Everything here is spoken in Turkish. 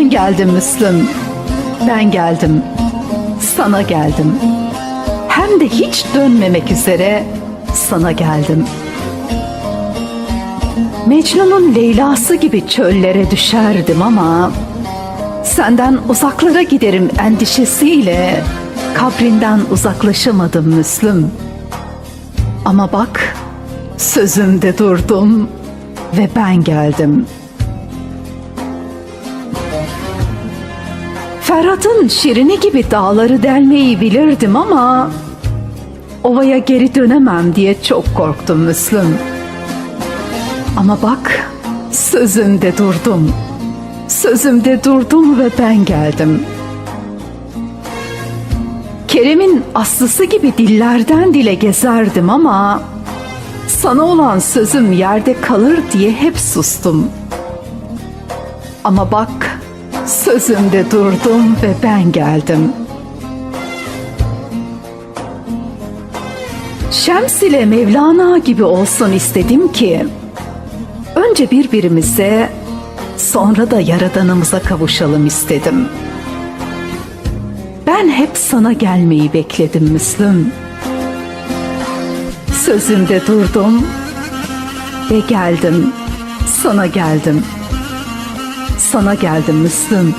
ben geldim Müslüm. Ben geldim. Sana geldim. Hem de hiç dönmemek üzere sana geldim. Mecnun'un Leyla'sı gibi çöllere düşerdim ama senden uzaklara giderim endişesiyle kabrinden uzaklaşamadım Müslüm. Ama bak sözümde durdum ve ben geldim. Ferhat'ın şirini gibi dağları delmeyi bilirdim ama ovaya geri dönemem diye çok korktum Müslüm. Ama bak sözümde durdum. Sözümde durdum ve ben geldim. Kerem'in aslısı gibi dillerden dile gezerdim ama sana olan sözüm yerde kalır diye hep sustum. Ama bak sözümde durdum ve ben geldim. Şems ile Mevlana gibi olsun istedim ki önce birbirimize sonra da yaradanımıza kavuşalım istedim. Ben hep sana gelmeyi bekledim Müslüm. Sözümde durdum ve geldim. Sana geldim. Sana geldim Müslüm.